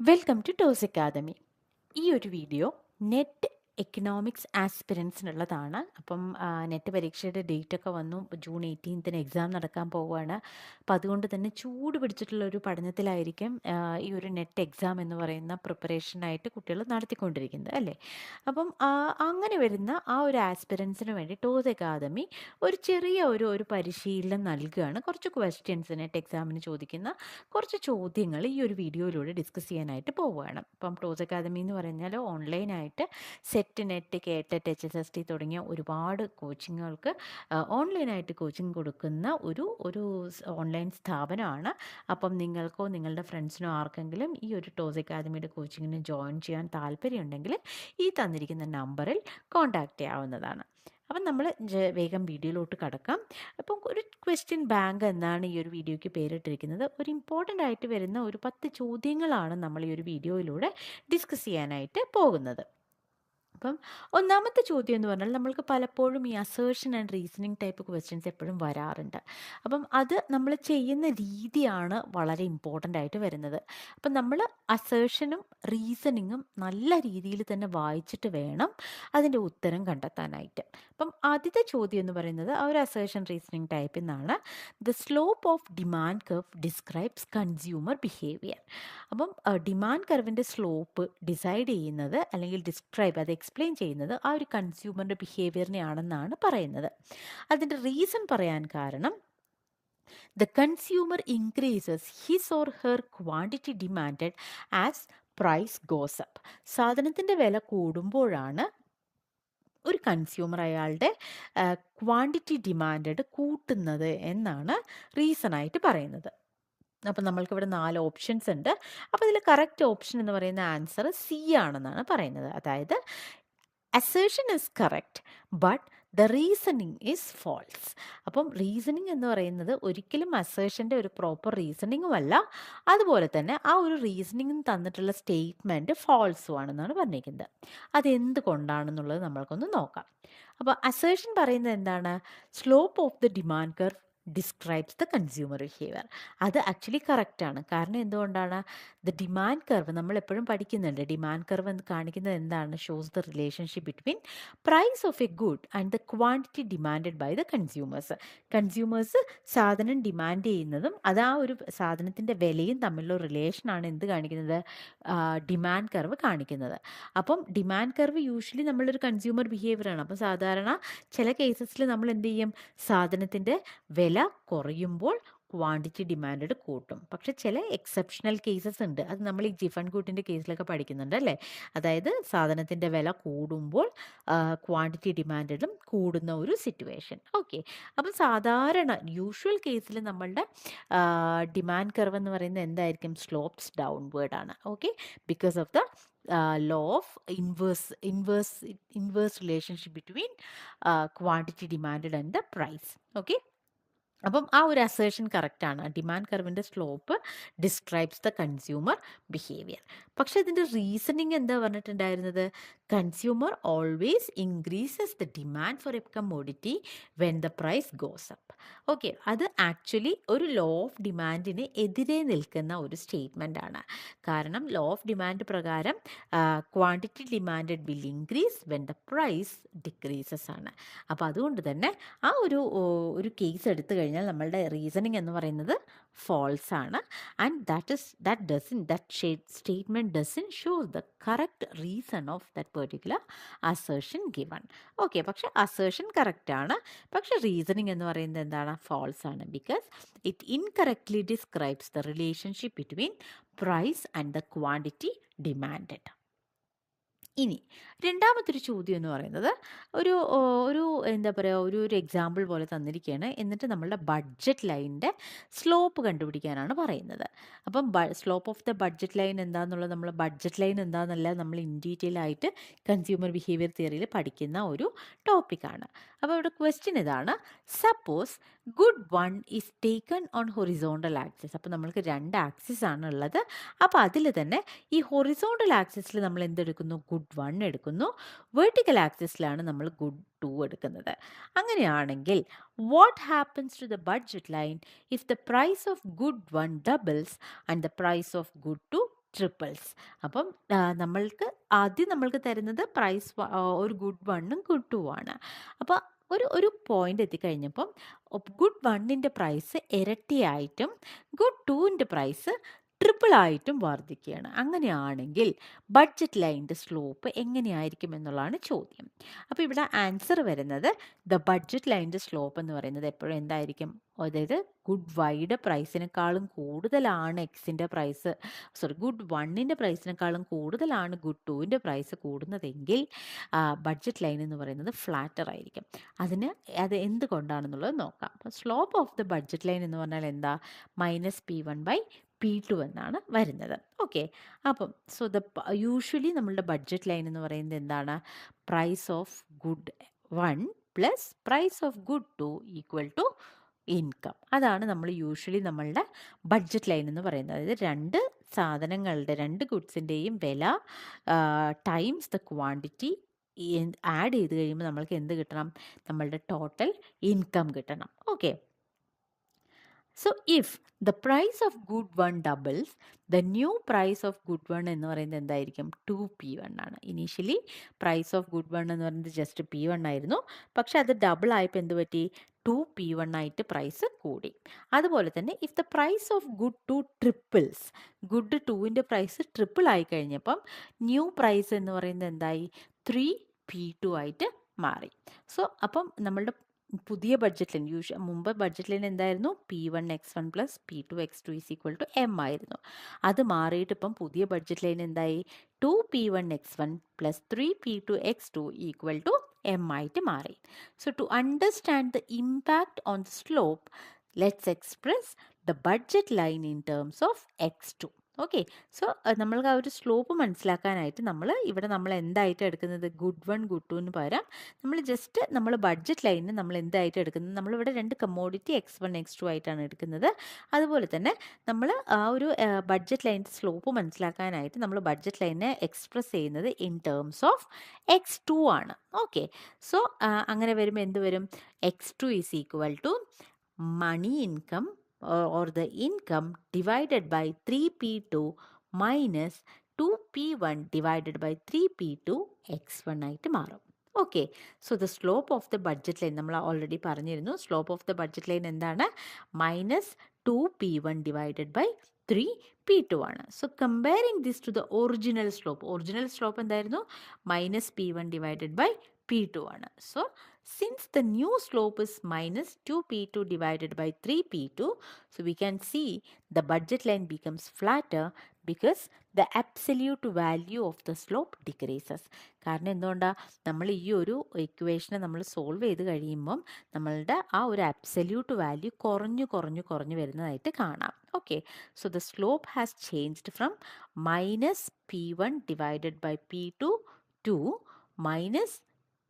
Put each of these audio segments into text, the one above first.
Welcome to toss academy ഈ ഒരു video net economics ആസ്പിരൻസിനുള്ളതാണ് അപ്പം നെറ്റ് പരീക്ഷയുടെ ഡേറ്റ് ഒക്കെ വന്നു. ജൂൺ എയ്റ്റീൻത്തിന് എക്സാം നടക്കാൻ പോവുകയാണ്. അപ്പം അതുകൊണ്ട് തന്നെ ചൂട് പിടിച്ചിട്ടുള്ള ഒരു പഠനത്തിലായിരിക്കും ഈ ഒരു നെറ്റ് എക്സാം എന്ന് പറയുന്ന പ്രിപ്പറേഷനായിട്ട് കുട്ടികൾ നടത്തിക്കൊണ്ടിരിക്കുന്നത് അല്ലേ? അപ്പം അങ്ങനെ വരുന്ന ആ ഒരു ആസ്പിരൻസിന് വേണ്ടി ടോസ് അക്കാദമി ഒരു ചെറിയ ഒരു ഒരു പരിശീലനം നൽകുകയാണ്. കുറച്ച് ക്വസ്റ്റ്യൻസ് നെറ്റ് എക്സാമിന് ചോദിക്കുന്ന കുറച്ച് ചോദ്യങ്ങൾ ഈ ഒരു വീഡിയോയിലൂടെ ഡിസ്കസ് ചെയ്യാനായിട്ട് പോവുകയാണ്. അപ്പം ടോസ് അക്കാദമി എന്ന് പറഞ്ഞാൽ ഓൺലൈനായിട്ട് SET NET K TET H S S T തുടങ്ങിയ ഒരുപാട് കോച്ചിങ്ങുകൾക്ക് ഓൺലൈനായിട്ട് കോച്ചിങ് കൊടുക്കുന്ന ഒരു ഒരു ഓൺലൈൻ സ്ഥാപനമാണ്. അപ്പം നിങ്ങൾക്കോ നിങ്ങളുടെ ഫ്രണ്ട്സിനോ ആർക്കെങ്കിലും ഈ ഒരു ടോസ് അക്കാദമിയുടെ കോച്ചിങ്ങിന് ജോയിൻ ചെയ്യാൻ താല്പര്യമുണ്ടെങ്കിൽ ഈ തന്നിരിക്കുന്ന നമ്പറിൽ കോൺടാക്റ്റ് ചെയ്യാവുന്നതാണ്. അപ്പം നമ്മൾ വേഗം വീഡിയോയിലോട്ട് കടക്കാം. അപ്പം ഒരു ക്വസ്റ്റ്യൻ ബാങ്ക് എന്നാണ് ഈ ഒരു വീഡിയോയ്ക്ക് പേരിട്ടിരിക്കുന്നത്. ഒരു ഇമ്പോർട്ടന്റ് ആയിട്ട് വരുന്ന ഒരു പത്ത് ചോദ്യങ്ങളാണ് നമ്മൾ ഈ ഒരു വീഡിയോയിലൂടെ ഡിസ്കസ് ചെയ്യാനായിട്ട് പോകുന്നത്. അപ്പം ഒന്നാമത്തെ ചോദ്യം എന്ന് പറഞ്ഞാൽ നമ്മൾക്ക് പലപ്പോഴും ഈ assertion and reasoning type questions എപ്പോഴും വരാറുണ്ട്. അപ്പം അത് നമ്മൾ ചെയ്യുന്ന രീതിയാണ് വളരെ ഇമ്പോർട്ടന്റ് ആയിട്ട് വരുന്നത്. അപ്പം നമ്മൾ അസേർഷനും റീസണിങ്ങും നല്ല രീതിയിൽ തന്നെ വായിച്ചിട്ട് വേണം അതിന്റെ ഉത്തരം കണ്ടെത്താനായിട്ട്. അപ്പം ആദ്യത്തെ ചോദ്യം എന്ന് പറയുന്നത് ആ ഒരു അസേർഷൻ റീസണിങ് ടൈപ്പിൽ നിന്നാണ് the slope of demand curve describes consumer behaviour അപ്പം ഡിമാൻഡ് കർവിന്റെ സ്ലോപ്പ് ഡിസൈഡ് ചെയ്യുന്നത് അല്ലെങ്കിൽ ഡിസ്ക്രൈബ് അത് എക്സ്പ്ലെയിൻ ചെയ്യുന്നത് ആ ഒരു കൺസ്യൂമറിന്റെ ബിഹേവിയറിനെ ആണെന്നാണ് പറയുന്നത്. അതിന്റെ റീസൺ പറയാൻ കാരണം the consumer increases his or her quantity demanded as price goes up സാധനത്തിന്റെ വില കൂടുമ്പോഴാണ് ഒരു കൺസ്യൂമർ അയാളുടെ ക്വാണ്ടിറ്റി ഡിമാൻഡഡ് കൂട്ടുന്നത് എന്നാണ് റീസണായിട്ട് പറയുന്നത്. അപ്പം നമ്മൾക്കിവിടെ നാല് ഓപ്ഷൻസ് ഉണ്ട്. അപ്പോൾ ഇതിൽ കറക്റ്റ് ഓപ്ഷൻ എന്ന് പറയുന്ന ആൻസർ സി ആണെന്നാണ് പറയുന്നത്. അതായത് assertion is correct but the reasoning is false അപ്പം റീസണിങ് എന്ന് പറയുന്നത് ഒരിക്കലും അസേഷന്റെ ഒരു പ്രോപ്പർ റീസണിങ്ങും അല്ല. അതുപോലെ തന്നെ ആ ഒരു റീസണിങ് തന്നിട്ടുള്ള സ്റ്റേറ്റ്മെന്റ് ഫോൾസും ആണെന്നാണ് പറഞ്ഞിരിക്കുന്നത്. അതെന്തുകൊണ്ടാണെന്നുള്ളത് നമ്മൾക്കൊന്ന് നോക്കാം. അപ്പോൾ അസേഷൻ പറയുന്നത് എന്താണ്? Slope of the demand curve describes the consumer behaviour അത് ആക്ച്വലി കറക്റ്റാണ് കാരണം എന്തുകൊണ്ടാണ്? ദ ഡിമാൻഡ് കർവ് നമ്മൾ എപ്പോഴും പഠിക്കുന്നുണ്ട്. ഡിമാൻഡ് കർവ് എന്ന് കാണിക്കുന്നത് എന്താണ്? Shows the relationship between price of a good and the quantity demanded by the consumers consumers സാധനം ഡിമാൻഡ് ചെയ്യുന്നതും അത് ആ ഒരു സാധനത്തിന്റെ വിലയും തമ്മിലുള്ള റിലേഷനാണ് എന്ത് കാണിക്കുന്നത്? ഡിമാൻഡ് കർവ് കാണിക്കുന്നത്. അപ്പം ഡിമാൻഡ് കർവ് യൂഷ്വലി നമ്മളൊരു കൺസ്യൂമർ ബിഹേവിയറാണ് അപ്പം സാധാരണ ചില കേസസിൽ നമ്മൾ എന്ത് ചെയ്യും? സാധനത്തിന്റെ വില കുറയുമ്പോൾ ക്വാണ്ടിറ്റി ഡിമാൻഡ് കൂട്ടും. പക്ഷെ ചില എക്സെപ്ഷണൽ കേസസ് ഉണ്ട്. അത് നമ്മൾ ഈ ജിഫൺ കൂട്ടിന്റെ കേസിലൊക്കെ പഠിക്കുന്നുണ്ട് അല്ലേ? അതായത് സാധനത്തിന്റെ വില കൂടുമ്പോൾ ക്വാണ്ടിറ്റി ഡിമാൻഡും കൂടുന്ന ഒരു സിറ്റുവേഷൻ ഓക്കെ അപ്പം സാധാരണ യൂഷ്വൽ കേസിൽ നമ്മളുടെ ഡിമാൻഡ് കർവ് എന്ന് പറയുന്നത് എന്തായിരിക്കും? സ്ലോപ്സ് ഡൗൺവേർഡ് ആണ്. Okay because of the law of inverse inverse inverse relationship between quantity demand and the price okay അപ്പം ആ ഒരു അസേഷൻ കറക്റ്റാണ് ഡിമാൻഡ് കർവിന്റെ slope describes the consumer behaviour പക്ഷെ ഇതിന്റെ റീസണിങ് എന്താ പറഞ്ഞിട്ടുണ്ടായിരുന്നത്? Consumer always increases the demand for a commodity when the price goes up okay അത് ആക്ച്വലി ഒരു ലോ ഓഫ് ഡിമാൻഡിന് എതിരെ നിൽക്കുന്ന ഒരു സ്റ്റേറ്റ്മെന്റ് ആണ്. കാരണം ലോ ഓഫ് ഡിമാൻഡ് പ്രകാരം quantity demanded will increase when the price decreases ആണ്. അപ്പോൾ അതുകൊണ്ട് തന്നെ ആ ഒരു ഒരു കേസ് എടുത്തു കഴിഞ്ഞാൽ നമ്മളുടെ റീസണിങ് എന്ന് പറയുന്നത് ഫോൾസ് ആണ്. And that is that doesn't that statement doesn't show the correct reason of that particular assertion given okay പക്ഷേ അസേർഷൻ കറക്റ്റ് ആണ്. പക്ഷേ റീസണിങ് എന്ന് പറയുന്നത് എന്താണ്? ഫോൾസ് ആണ്. Because it incorrectly describes the relationship between price and the quantity demanded ഇനി രണ്ടാമത്തൊരു ചോദ്യം എന്ന് പറയുന്നത് ഒരു ഒരു എന്താ പറയുക ഒരു ഒരു എക്സാമ്പിൾ പോലെ തന്നിരിക്കുകയാണ് എന്നിട്ട് നമ്മളുടെ ബഡ്ജറ്റ് ലൈനിന്റെ സ്ലോപ്പ് കണ്ടുപിടിക്കാനാണ് പറയുന്നത്. അപ്പം slope of the budget line എന്താണെന്നുള്ളത് നമ്മൾ ബഡ്ജറ്റ് ലൈൻ എന്താണെന്നല്ല നമ്മൾ ഇൻ ഡീറ്റെയിൽ ആയിട്ട് കൺസ്യൂമർ ബിഹേവിയർ തിയറിയിൽ പഠിക്കുന്ന ഒരു ടോപ്പിക്കാണ് അപ്പോൾ ഇവിടെ ക്വസ്റ്റ്യൻ ഇതാണ്. Suppose good one is taken on horizontal axis അപ്പോൾ നമ്മൾക്ക് രണ്ട് ആക്സിസ് ആണ് ഉള്ളത് അപ്പോൾ അതിൽ തന്നെ ഈ ഹൊറിസോണ്ടൽ ആക്സിസിൽ നമ്മൾ എന്തെടുക്കുന്നു? ഗുഡ് വൺ എടുക്കുന്നു. വെർട്ടിക്കൽ ആക്സിസിലാണ് നമ്മൾ ഗുഡ് ടു എടുക്കുന്നത്. അങ്ങനെയാണെങ്കിൽ what happens to the budget line if the price of good one doubles and the price of good two triples അപ്പം നമ്മൾക്ക് ആദ്യം നമ്മൾക്ക് തരുന്നത് പ്രൈസ് ഒരു ഗുഡ് വണ്ണും ഗുഡ് ടു ആണ്. അപ്പോൾ ഒരു ഒരു പോയിന്റ് എത്തിക്കഴിഞ്ഞപ്പം ഗുഡ് വണ്ണിന്റെ പ്രൈസ് ഇരട്ടിയായിട്ടും ഗുഡ് ടുവിന്റെ പ്രൈസ് ട്രിപ്പിൾ ആയിട്ടും വർദ്ധിക്കുകയാണ്. അങ്ങനെയാണെങ്കിൽ ബഡ്ജറ്റ് ലൈന്റെ സ്ലോപ്പ് എങ്ങനെയായിരിക്കും എന്നുള്ളതാണ് ചോദ്യം. അപ്പോൾ ഇവിടെ ആൻസർ വരുന്നത് ദ ബഡ്ജറ്റ് ലൈന്റെ സ്ലോപ്പ് എന്ന് പറയുന്നത് എപ്പോഴും എന്തായിരിക്കും? അതായത് ഗുഡ് വൈയുടെ പ്രൈസിനേക്കാളും കൂടുതലാണ് എക്സിന്റെ പ്രൈസ് സോറി ഗുഡ് വണ്ണിന്റെ പ്രൈസിനേക്കാളും കൂടുതലാണ് ഗുഡ് ടുവിന്റെ പ്രൈസ് കൂടുന്നതെങ്കിൽ ബഡ്ജറ്റ് ലൈൻ എന്ന് പറയുന്നത് ഫ്ലാറ്റർ ആയിരിക്കും. അതിന് അത് എന്തുകൊണ്ടാണെന്നുള്ളത് നോക്കാം. അപ്പോൾ slope of the budget line എന്ന് പറഞ്ഞാൽ എന്താ? Minus P one by P two എന്നാണ് വരുന്നത്. ഓക്കെ. അപ്പം സോ ദ യൂഷ്വലി നമ്മളുടെ ബഡ്ജറ്റ് ലൈൻ എന്ന് പറയുന്നത് എന്താണ്? Price of good one plus price of good two equal to income. അതാണ് നമ്മൾ യൂഷ്വലി നമ്മളുടെ ബഡ്ജറ്റ് ലൈൻ എന്ന് പറയുന്നത്. അതായത് രണ്ട് സാധനങ്ങളുടെ രണ്ട് ഗുഡ്സിന്റെയും വില ടൈംസ് ദ ക്വാണ്ടിറ്റി ആഡ് ചെയ്ത് കഴിയുമ്പോൾ നമ്മൾക്ക് എന്ത് കിട്ടണം? നമ്മളുടെ ടോട്ടൽ ഇൻകം കിട്ടണം. Okay. So if the price of good one doubles the new price of good one എന്ന് പറയുന്നത് എന്തായിരിക്കും? ടു പി വൺ ആണ്. Initially price of good one എന്ന് പറയുന്നത് ജസ്റ്റ് പി വൺ ആയിരുന്നു. പക്ഷെ അത് ഡബിൾ ആയപ്പോൾ എന്ത് പറ്റി? ടു പി വൺ ആയിട്ട് പ്രൈസ് കൂടി. അതുപോലെ തന്നെ if the price of good two triples good ടുവിന്റെ പ്രൈസ് ട്രിപ്പിൾ ആയി കഴിഞ്ഞപ്പം ന്യൂ പ്രൈസ് എന്ന് പറയുന്നത് എന്തായി? ത്രീ പി ടു ആയിട്ട് മാറി. സോ അപ്പം നമ്മളുടെ പുതിയ ബഡ്ജറ്റ് ലൈൻ യൂഷ്വൽ മുമ്പ് ബഡ്ജറ്റ് ലൈൻ എന്തായിരുന്നു? P one X one plus P two X two is equal to M ആയിരുന്നു. അത് മാറിയിട്ട് ഇപ്പം പുതിയ ബഡ്ജറ്റ് ലൈൻ എന്തായി? Two P one X one plus three P two X two equal to M ആയിട്ട് മാറി. So to understand the impact on the slope let's express the budget line in terms of X two. Okay. So നമ്മൾക്ക് ആ ഒരു slope മനസ്സിലാക്കാനായിട്ട് നമ്മൾ ഇവിടെ നമ്മൾ എന്തായിട്ട് എടുക്കുന്നത്? ഗുഡ് വൺ ഗുഡ് ടു എന്ന് പകരം നമ്മൾ ജസ്റ്റ് നമ്മൾ ബഡ്ജറ്റ് ലൈനിന് നമ്മൾ എന്തായിട്ട് എടുക്കുന്നത്? നമ്മളിവിടെ രണ്ട് commodity X one X two ആയിട്ടാണ് എടുക്കുന്നത്. അതുപോലെ തന്നെ നമ്മൾ ആ ഒരു ബഡ്ജറ്റ് ലൈന്റെ സ്ലോപ്പ് മനസ്സിലാക്കാനായിട്ട് നമ്മൾ ബഡ്ജറ്റ് ലൈനെ എക്സ്പ്രസ് ചെയ്യുന്നത് in terms of X two okay. So. So അങ്ങനെ വരുമ്പോൾ എന്ത് വരും? X two is equal to money income or the income divided by 3p2 minus 2p1 divided by 3p2 x1 ആയിട്ട് മാറും. Okay so the slope of the budget line നമ്മൾ already പറഞ്ഞിരുന്നു. Slope of the budget line എന്താണ്? Minus two P one divided by three P two ആണ്. So comparing this to the original slope original slope എന്തായിരുന്നു? Minus P one divided by P two ആണ്. So the slope is minus two P two divided by three P two so we can see the budget line becomes flatter because the absolute value of the slope decreases. കാരണം എന്തുകൊണ്ടാണ് നമ്മൾ ഈ ഒരു ഇക്വേഷനെ നമ്മൾ solve ചെയ്ത് കഴിയുമ്പം നമ്മളുടെ ആ ഒരു അബ്സല്യൂട്ട് വാല്യൂ കുറഞ്ഞു കുറഞ്ഞു കുറഞ്ഞു വരുന്നതായിട്ട് കാണാം. Okay so the slope has changed from minus P one divided by P two to minus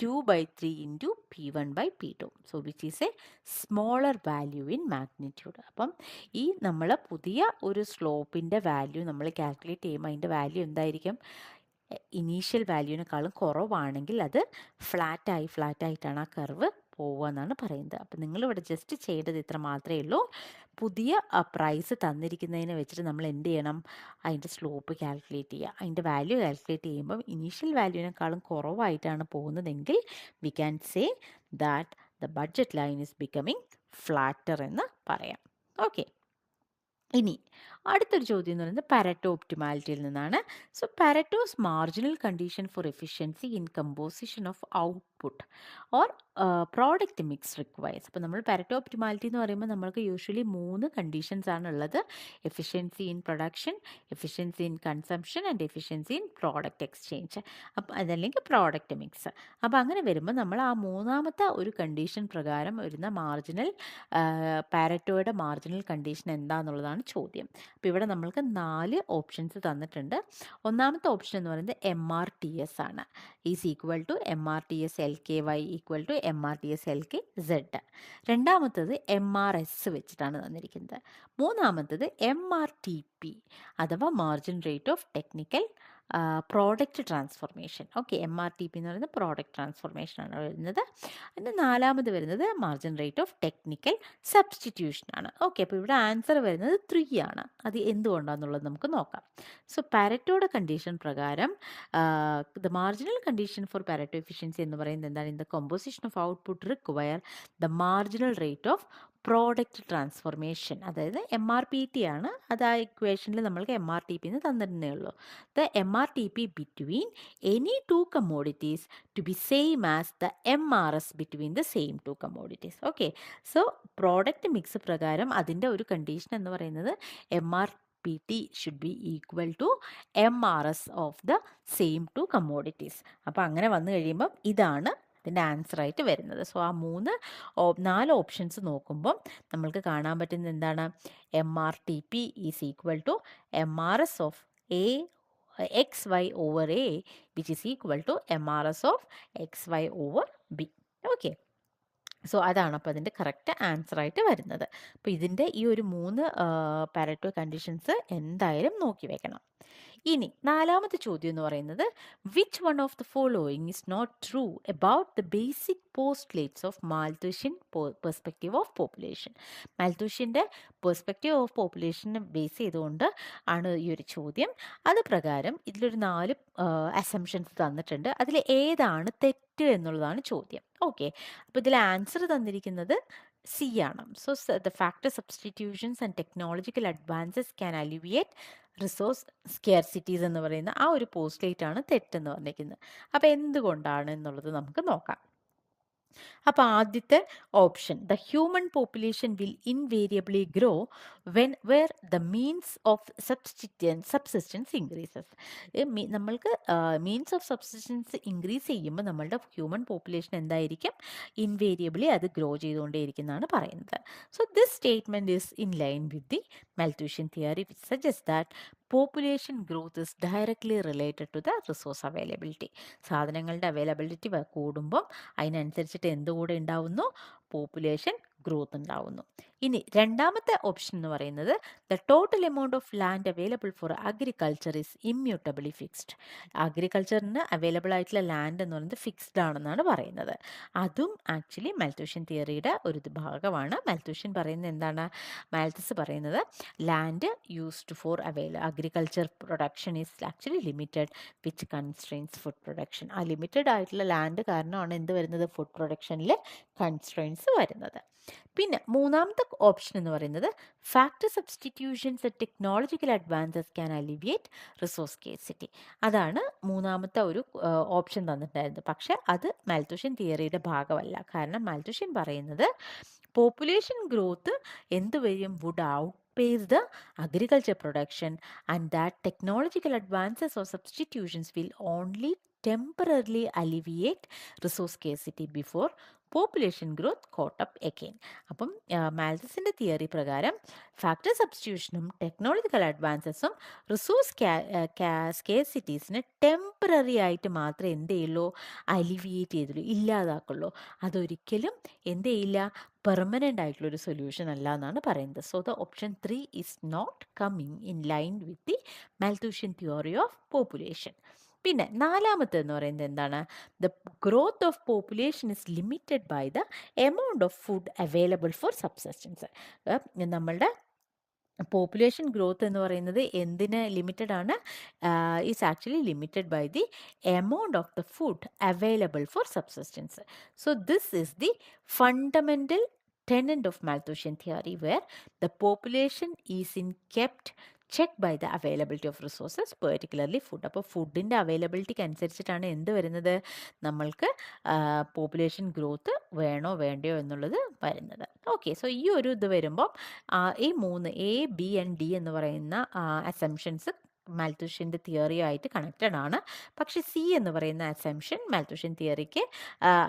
two by three into P one by P two so which is a smaller value in magnitude അപ്പം ഈ നമ്മൾ പുതിയ ഒരു സ്ലോപ്പിന്റെ value നമ്മൾ calculate ചെയ്യുമ്പോൾ അതിന്റെ value എന്തായിരിക്കും? Initial വാല്യൂവിനേക്കാളും കുറവാണെങ്കിൽ അത് ഫ്ലാറ്റായി ഫ്ലാറ്റായിട്ടാണ് ആ കർവ് പോവുക എന്നാണ് പറയുന്നത്. അപ്പം നിങ്ങളിവിടെ ജസ്റ്റ് ചെയ്യേണ്ടത് ഇത്ര മാത്രമേ ഉള്ളൂ. പുതിയ പ്രൈസ് തന്നിരിക്കുന്നതിനെ വെച്ചിട്ട് നമ്മൾ എന്ത് ചെയ്യണം? അതിന്റെ സ്ലോപ്പ് കാൽക്കുലേറ്റ് ചെയ്യുക. അതിന്റെ വാല്യൂ കാൽക്കുലേറ്റ് ചെയ്യുമ്പം ഇനീഷ്യൽ വാല്യൂവിനേക്കാളും കുറവായിട്ടാണ് പോകുന്നതെങ്കിൽ we can say that the budget line is becoming flatter എന്ന് പറയാം. ഓക്കെ ഇനി അടുത്തൊരു ചോദ്യം എന്ന് പറയുന്നത് പാരറ്റോ ഒപ്റ്റിമാലിറ്റിയിൽ നിന്നാണ്. So Pareto's marginal condition for efficiency in composition of output or product mix requires അപ്പോൾ നമ്മൾ പാരറ്റോ ഒപ്റ്റിമാലിറ്റി എന്ന് പറയുമ്പോൾ നമ്മൾക്ക് യൂഷ്വലി മൂന്ന് കണ്ടീഷൻസ് ആണ് ഉള്ളത്. Efficiency in production efficiency in consumption and efficiency in product exchange അപ്പോൾ അതല്ലെങ്കിൽ പ്രോഡക്റ്റ് മിക്സ് അപ്പോൾ അങ്ങനെ വരുമ്പോൾ നമ്മൾ ആ മൂന്നാമത്തെ ഒരു കണ്ടീഷൻ പ്രകാരം വരുന്ന മാർജിനൽ പാരറ്റോയുടെ മാർജിനൽ കണ്ടീഷൻ എന്താണെന്നുള്ളതാണ് ചോദ്യം. അപ്പോൾ ഇവിടെ നമ്മൾക്ക് നാല് ഓപ്ഷൻസ് തന്നിട്ടുണ്ട്. ഒന്നാമത്തെ ഓപ്ഷൻ എന്ന് പറയുന്നത് എം ആർ ടി എസ് ആണ്. Is equal to M R T S L K Y equal to M R T S L K Z രണ്ടാമത്തത് എം ആർ എസ് വെച്ചിട്ടാണ് തന്നിരിക്കുന്നത്. മൂന്നാമത്തത് എം ആർ ടി പി അഥവാ margin rate of technical product transformation okay M R T P എന്ന് പറയുന്നത് product transformation ആണ് വരുന്നത്. അതിന്റെ നാലാമത് വരുന്നത് margin rate of technical substitution ആണ്. ഓക്കെ അപ്പോൾ ഇവിടെ ആൻസർ വരുന്നത് ത്രീ ആണ്. അത് എന്തുകൊണ്ടാണെന്നുള്ളത് നമുക്ക് നോക്കാം. സോ പാരറ്റോയുടെ കണ്ടീഷൻ പ്രകാരം the marginal condition for Pareto efficiency എന്ന് പറയുന്നത് എന്താണ്? In the composition of output require the marginal rate of product transformation അതായത് എം ആർ പി ടി ആണ്. അത് ആ ഇക്വേഷനിൽ നമ്മൾക്ക് എം ആർ ടി പി എന്ന് തന്നിരുന്നേ ഉള്ളൂ. The M R T P between any two commodities to be same as the M R S between the same two commodities okay so product mix പ്രകാരം അതിന്റെ ഒരു കണ്ടീഷൻ എന്ന് പറയുന്നത് M R P T should be equal to M R S of the same two commodities അപ്പോൾ അങ്ങനെ വന്നു കഴിയുമ്പം ഇതാണ് ഇതിന്റെ ആൻസർ ആയിട്ട് വരുന്നത്. സോ ആ മൂന്ന് നാല് ഓപ്ഷൻസ് നോക്കുമ്പം നമ്മൾക്ക് കാണാൻ പറ്റുന്നത് എന്താണ്? M R T P is equal to M R S of A X Y over A which is equal to M R S of X Y over B okay so അതാണ് അപ്പോൾ അതിന്റെ correct answer ആയിട്ട് വരുന്നത്. അപ്പോൾ ഇതിന്റെ ഈ ഒരു മൂന്ന് പാരറ്റോ കണ്ടീഷൻസ് എന്തായാലും നോക്കി വെക്കണം. ഇനി നാലാമത്തെ ചോദ്യം എന്ന് പറയുന്നത് which one of the following is not true about the basic postulates of Malthusian perspective of population മാൽത്തൂഷ്യന്റെ perspective of പോപ്പുലേഷനെ ബേസ് ചെയ്തുകൊണ്ട് ആണ് ഈ ഒരു ചോദ്യം. അത് പ്രകാരം ഇതിലൊരു നാല് അസംഷൻസ് തന്നിട്ടുണ്ട്. അതിൽ ഏതാണ് തെറ്റ് എന്നുള്ളതാണ് ചോദ്യം. ഓക്കെ അപ്പോൾ ഇതിൽ ആൻസർ തന്നിരിക്കുന്നത് സി ആണ്. So the factor substitutions and technological advances can alleviate resource scarcities എന്ന് പറയുന്ന ആ ഒരു പോസ്റ്റ്ലേറ്റ് ആണ് തെറ്റെന്ന് പറഞ്ഞിരിക്കുന്നത്. അപ്പോൾ എന്തുകൊണ്ടാണ് എന്നുള്ളത് നമുക്ക് നോക്കാം. അപ്പോൾ ആദ്യത്തെ option the human population will invariably grow whenever the means of substance subsistence increases. നമ്മൾക്ക് മീൻസ് ഓഫ് സബ്സിസ്റ്റൻസ് ഇൻക്രീസ് ചെയ്യുമ്പോൾ നമ്മളുടെ ഹ്യൂമൻ പോപ്പുലേഷൻ എന്തായിരിക്കും? ഇൻവേരിയബിളി അത് ഗ്രോ ചെയ്തുകൊണ്ടേയിരിക്കുന്നതാണ് പറയുന്നത്. So this statement is in line with the Malthusian theory which suggest that population growth is directly related to the resource availability സാധനങ്ങളുടെ availability കൂടുമ്പം അതിനനുസരിച്ചിട്ട് എന്തുകൂടെ ഉണ്ടാവുന്നു? പോപ്പുലേഷൻ ഗ്രോത്ത് ഉണ്ടാവുന്നു. ഇനി രണ്ടാമത്തെ ഓപ്ഷൻ എന്ന് പറയുന്നത് the total amount of land available for agriculture is immutably fixed അഗ്രികൾച്ചറിന് available ആയിട്ടുള്ള ലാൻഡ് എന്ന് പറയുന്നത് ഫിക്സ്ഡ് ആണെന്നാണ് പറയുന്നത്. അതും ആക്ച്വലി മാൽത്തൂഷ്യൻ തിയറിയുടെ ഒരു ഭാഗമാണ്. മാൽത്തൂഷ്യൻ പറയുന്നത് എന്താണ്? മാൽത്തസ് പറയുന്നത് land used for avail agriculture production is actually limited which constrains food production ആ ലിമിറ്റഡ് ആയിട്ടുള്ള ലാൻഡ് കാരണമാണ് എന്ത് വരുന്നത്? ഫുഡ് പ്രൊഡക്ഷനിൽ കൺസ്ട്രെയിൻസ് വരുന്നത്. പിന്നെ മൂന്നാമത്തെ ഓപ്ഷൻ എന്ന് പറയുന്നത് factor substitutions technological advances can alleviate resource scarcity അതാണ് മൂന്നാമത്തെ ഒരു ഓപ്ഷൻ തന്നിട്ടുണ്ടായിരുന്നത്. പക്ഷേ അത് മാൽത്തുഷ്യൻ തിയറിയുടെ ഭാഗമല്ല. കാരണം മാൽത്തുഷ്യൻ പറയുന്നത് പോപ്പുലേഷൻ ഗ്രോത്ത് എന്ത് വരും would out outpace the agriculture production and that technological advances or substitutions will only temporarily alleviate resource scarcity before population growth caught up again അപ്പം മാൽസസിന്റെ തിയറി പ്രകാരം ഫാക്ടർ സബ്സ്റ്റിറ്റ്യൂഷനും ടെക്നോളജിക്കൽ അഡ്വാൻസസും റിസോഴ്സ് സ്കേസിറ്റീസിന് temporary ആയിട്ട് മാത്രമേ എന്ത് ചെയ്യുള്ളൂ അലിവിയേറ്റ് ചെയ്തുള്ളൂ ഇല്ലാതാക്കുള്ളൂ. അതൊരിക്കലും എന്ത് ചെയ്യില്ല പെർമനന്റ് ആയിട്ടുള്ള ഒരു സൊല്യൂഷൻ അല്ല എന്നാണ് പറയുന്നത്. So the option three is not coming in line with the Malthusian theory of population പിന്നെ നാലാമത്തെ എന്ന് പറയുന്നത് എന്താണ്? The growth of population is limited by the amount of food available for subsistence നമ്മളുടെ പോപ്പുലേഷൻ ഗ്രോത്ത് എന്ന് പറയുന്നത് എന്തിന് limited ആണ്? Is actually limited by the amount of the food available for subsistence so this is the fundamental tenant of Malthusian theory where the population is in kept check by the availability of resources particularly food അപ്പോൾ ഫുഡിന്റെ അവൈലബിലിറ്റിക്ക് അനുസരിച്ചിട്ടാണ് എന്ത് വരുന്നത്? നമ്മൾക്ക് population growth വേണോ വേണ്ടയോ എന്നുള്ളത് വരുന്നത്. ഓക്കെ സോ ഈ ഒരു ഇത് വരുമ്പം ഈ മൂന്ന് എ ബി ആൻഡ് ഡി എന്ന് പറയുന്ന അസംഷൻസ് മാൽത്തുഷ്യന്റെ തിയറിയായിട്ട് കണക്റ്റഡ് ആണ്. പക്ഷെ സി എന്ന് പറയുന്ന അസംഷൻ മാൽത്തുഷ്യൻ തിയറിക്ക്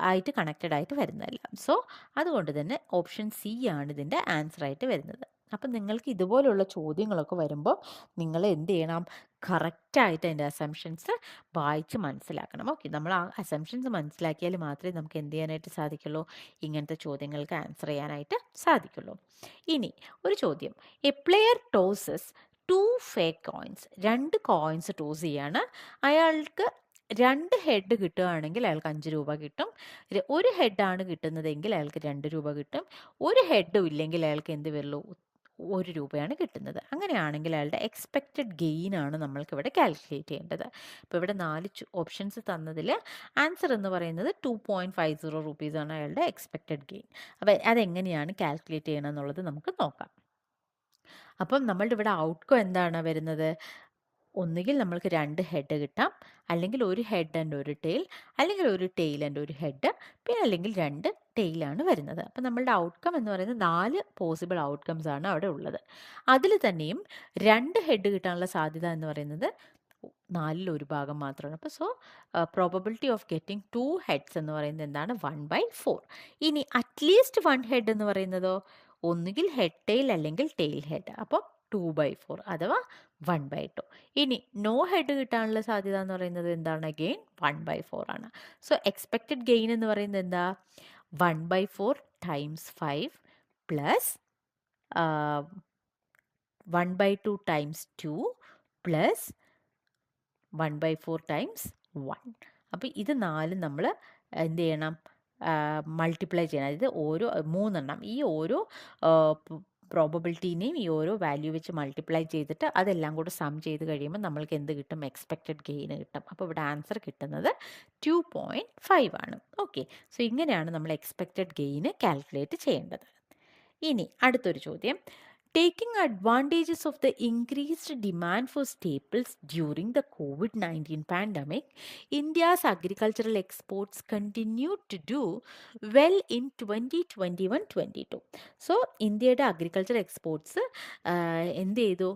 ആയിട്ട് കണക്റ്റഡ് ആയിട്ട് വരുന്നതല്ല. സോ അതുകൊണ്ട് തന്നെ ഓപ്ഷൻ സി ആണ് ഇതിന്റെ ആൻസർ ആയിട്ട് വരുന്നത്. അപ്പം നിങ്ങൾക്ക് ഇതുപോലുള്ള ചോദ്യങ്ങളൊക്കെ വരുമ്പോൾ നിങ്ങൾ എന്ത് ചെയ്യണം? കറക്റ്റായിട്ട് അതിന്റെ അസംഷൻസ് വായിച്ച് മനസ്സിലാക്കണം. ഓക്കെ നമ്മൾ ആ അസംഷൻസ് മനസ്സിലാക്കിയാൽ മാത്രമേ നമുക്ക് എന്ത് ചെയ്യാനായിട്ട് സാധിക്കുള്ളൂ? ഇങ്ങനത്തെ ചോദ്യങ്ങൾക്ക് ആൻസർ ചെയ്യാനായിട്ട് സാധിക്കുള്ളൂ. ഇനി ഒരു ചോദ്യം. A player tosses two fake coins രണ്ട് കോയിൻസ് ടോസ് ചെയ്യാണ്. അയാൾക്ക് രണ്ട് ഹെഡ് കിട്ടുകയാണെങ്കിൽ അയാൾക്ക് അഞ്ച് രൂപ കിട്ടും. ഒരു ഹെഡാണ് കിട്ടുന്നതെങ്കിൽ അയാൾക്ക് രണ്ട് രൂപ കിട്ടും. ഒരു ഹെഡും ഇല്ലെങ്കിൽ അയാൾക്ക് എന്ത് വരുള്ളൂ? ഒരു രൂപയാണ് കിട്ടുന്നത്. അങ്ങനെയാണെങ്കിൽ അയാളുടെ എക്സ്പെക്റ്റഡ് ഗെയിൻ ആണ് നമ്മൾക്ക് ഇവിടെ കാൽക്കുലേറ്റ് ചെയ്യേണ്ടത്. അപ്പോൾ ഇവിടെ നാല് ഓപ്ഷൻസ് തന്നതിൽ ആൻസർ എന്ന് പറയുന്നത് ടു പോയിന്റ് ഫൈവ് സീറോ റുപ്പീസാണ് അയാളുടെ എക്സ്പെക്റ്റഡ് ഗെയിൻ അപ്പോൾ അതെങ്ങനെയാണ് കാൽക്കുലേറ്റ് ചെയ്യണം എന്നുള്ളത് നമുക്ക് നോക്കാം. അപ്പം നമ്മളുടെ ഇവിടെ ഔട്ട്കം എന്താണ് വരുന്നത്? ഒന്നുകിൽ നമ്മൾക്ക് രണ്ട് ഹെഡ് കിട്ടാം. അല്ലെങ്കിൽ ഒരു ഹെഡ് ആൻഡ് ഒരു ടെയിൽ അല്ലെങ്കിൽ ഒരു ടെയിൽ ആൻഡ് ഒരു ഹെഡ് പിന്നെ അല്ലെങ്കിൽ രണ്ട് ടെയിലാണ് വരുന്നത്. അപ്പം നമ്മളുടെ ഔട്ട്കം എന്ന് പറയുന്നത് നാല് പോസിബിൾ ഔട്ട്കംസ് ആണ് അവിടെ ഉള്ളത്. അതിൽ തന്നെയും രണ്ട് ഹെഡ് കിട്ടാനുള്ള സാധ്യത എന്ന് പറയുന്നത് നാലിൽ ഒരു ഭാഗം മാത്രമാണ്. അപ്പോൾ so probability of getting two heads എന്ന് പറയുന്നത് എന്താണ്? വൺ ബൈ ഫോർ ഇനി അറ്റ്ലീസ്റ്റ് വൺ ഹെഡ് എന്ന് പറയുന്നതോ? ഒന്നുകിൽ ഹെഡ് ടെയിൽ അല്ലെങ്കിൽ ടെയിൽ ഹെഡ് അപ്പോൾ ടു ബൈ ഫോർ അഥവാ വൺ ബൈ ടു. ഇനി നോ ഹെഡ് കിട്ടാനുള്ള സാധ്യത എന്ന് പറയുന്നത് എന്താണ്? ഗെയിൻ വൺ ബൈ ഫോർ ആണ്. സോ എക്സ്പെക്റ്റഡ് ഗെയിൻ എന്ന് പറയുന്നത് എന്താ? One by four times five plus one by two times two plus one by four times one അപ്പോൾ ഇത് നാലും നമ്മൾ എന്ത് ചെയ്യണം? മൾട്ടിപ്ലൈ ചെയ്യണം. അതായത് ഓരോ മൂന്നെണ്ണം. ഈ ഓരോ പ്രോബബിലിറ്റീനെയും ഈ ഓരോ വാല്യൂ വെച്ച് മൾട്ടിപ്ലൈ ചെയ്തിട്ട് അതെല്ലാം കൂടെ സം ചെയ്ത് കഴിയുമ്പോൾ നമ്മൾക്ക് എന്ത് കിട്ടും? എക്സ്പെക്റ്റഡ് ഗെയിൻ കിട്ടും. അപ്പോൾ ഇവിടെ ആൻസർ കിട്ടുന്നത് ടു പോയിന്റ് ഫൈവ് ആണ്. ഓക്കെ സോ ഇങ്ങനെയാണ് നമ്മൾ എക്സ്പെക്റ്റഡ് ഗെയിന് കാൽക്കുലേറ്റ് ചെയ്യേണ്ടത്. ഇനി അടുത്തൊരു ചോദ്യം. The increased demand for staples during the COVID nineteen pandemic India's agricultural exports continue to do well in twenty twenty one twenty two so ഇന്ത്യയുടെ agriculture exports എന്ത് ചെയ്തു?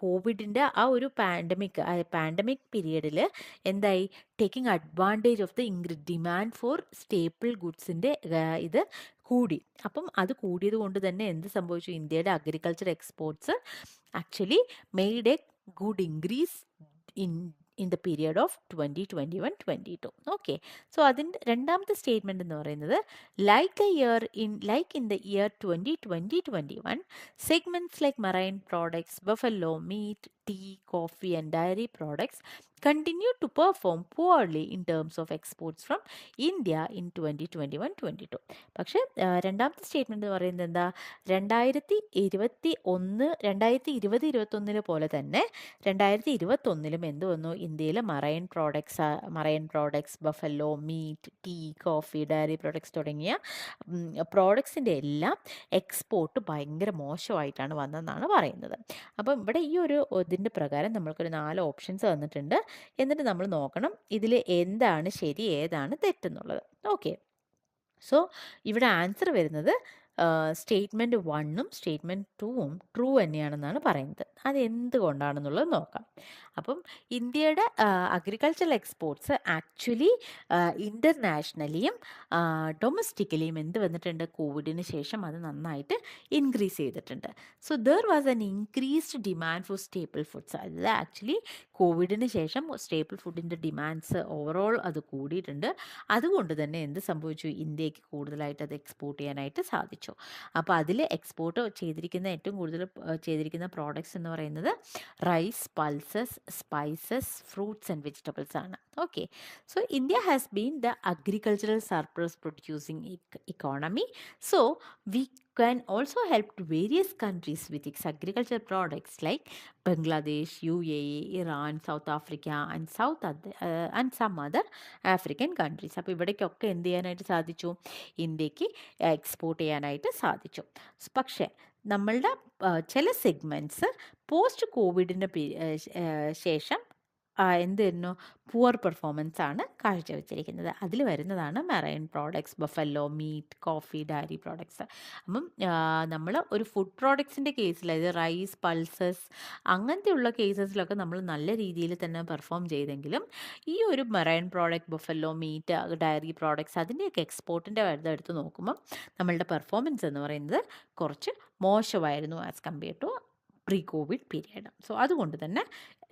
കോവിഡിന്റെ ആ ഒരു പാൻഡമിക് പാൻഡമിക് പീരീഡിൽ എന്തായി? Taking advantage of the increased demand for staple ഗുഡ്സിന്റെ ഇത് കൂടി. അപ്പം അത് കൂടിയത് കൊണ്ട് തന്നെ എന്ത് സംഭവിച്ചു? ഇന്ത്യയുടെ agriculture exports actually made a good increase in in the period of twenty twenty one twenty two okay so അതിന്റെ രണ്ടാമത്തെ സ്റ്റേറ്റ്മെന്റ് എന്ന് പറയുന്നത് like a year in like in the year twenty twenty twenty one segments like marine products, buffalo meat tea coffee and dairy products continue to perform poorly in terms of exports from India in 2021-22. പക്ഷേ ആ, രണ്ടാമത്തെ statement എന്ന് പറയുന്നത് എന്താ? രണ്ടായിരത്തി ഇരുപത്തി ഒന്ന് രണ്ടായിരത്തി ഇരുപത് ഇരുപത്തൊന്നിലെ പോലെ തന്നെ രണ്ടായിരത്തി ഇരുപത്തൊന്നിലും എന്ത് വന്നു? ഇന്ത്യയിൽ marine products marine products buffalo meat tea coffee dairy products തുടങ്ങിയ പ്രോഡക്ട്സിന്റെ എല്ലാം എക്സ്പോർട്ട് ഭയങ്കര മോശമായിട്ടാണ് വന്നതെന്നാണ് പറയുന്നത്. അപ്പം ഇവിടെ ഈ ഒരു ഇതിന്റെ പ്രകാരം നമ്മൾക്കൊരു നാല് ഓപ്ഷൻസ് തന്നിട്ടുണ്ട്. എന്നിട്ട് നമ്മൾ നോക്കണം ഇതിൽ എന്താണ് ശരി ഏതാണ് തെറ്റെന്നുള്ളത്. ഓക്കെ. സോ ഇവിടെ ആൻസർ വരുന്നത് സ്റ്റേറ്റ്മെന്റ് വണ്ണും സ്റ്റേറ്റ്മെന്റ് ടൂവും ട്രൂ തന്നെയാണെന്നാണ് പറയുന്നത്. അത് എന്തുകൊണ്ടാണെന്നുള്ളത് നോക്കാം. അപ്പം ഇന്ത്യയുടെ അഗ്രികൾച്ചറൽ എക്സ്പോർട്സ് ആക്ച്വലി ഇന്റർനാഷണലിയും ഡൊമസ്റ്റിക്കലിയും എന്ത് വന്നിട്ടുണ്ട്? കോവിഡിന് ശേഷം അത് നന്നായിട്ട് ഇൻക്രീസ് ചെയ്തിട്ടുണ്ട്. So there was an increased demand for staple foods അത് ആക്ച്വലി കോവിഡിന് ശേഷം സ്റ്റേപ്പിൾ ഫുഡിന്റെ ഡിമാൻഡ്സ് ഓവറോൾ അത് കൂടിയിട്ടുണ്ട്. അതുകൊണ്ട് തന്നെ എന്ത് സംഭവിച്ചു? ഇന്ത്യയ്ക്ക് കൂടുതലായിട്ട് അത് എക്സ്പോർട്ട് ചെയ്യാനായിട്ട് സാധിച്ചു. അപ്പോൾ അതിൽ എക്സ്പോർട്ട് ചെയ്തിരിക്കുന്ന ഏറ്റവും കൂടുതൽ ചെയ്തിരിക്കുന്ന പ്രോഡക്ട്സ് എന്ന് പറയുന്നത് rice pulses spices fruits and vegetables ആണ്. Okay so India has been the agricultural surplus producing economy so we can also help various various countries with its agriculture products like Bangladesh, UAE, Iran, South Africa and South other, uh, and some other African countries അപ്പോൾ ഇവിടേക്കൊക്കെ എന്ത് ചെയ്യാനായിട്ട് സാധിച്ചു? ഇന്ത്യയ്ക്ക് export ചെയ്യാനായിട്ട് സാധിച്ചു. സ് പക്ഷേ നമ്മളുടെ ചില സെഗ്മെന്റ്സ് പോസ്റ്റ് കോവിഡിന്റെ ശേഷം ആ, എന്ത് പുവർ പെർഫോമൻസ് ആണ് കാഴ്ചവെച്ചിരിക്കുന്നത് അതിൽ വരുന്നതാണ് marine products buffalo meat coffee dairy products അപ്പം നമ്മൾ ഒരു ഫുഡ് പ്രോഡക്ട്സിന്റെ കേസിൽ അതായത് റൈസ് പൾസസ് അങ്ങനത്തെയുള്ള കേസസിലൊക്കെ നമ്മൾ നല്ല രീതിയിൽ തന്നെ പെർഫോം ചെയ്തെങ്കിലും ഈ ഒരു marine product buffalo meat dairy products അതിന്റെയൊക്കെ എക്സ്പോർട്ടിന്റെ വരുന്ന എടുത്ത് നോക്കുമ്പം നമ്മളുടെ പെർഫോമൻസ് എന്ന് പറയുന്നത് കുറച്ച് മോശമായിരുന്നു as compare to pre COVID period so അതുകൊണ്ട് തന്നെ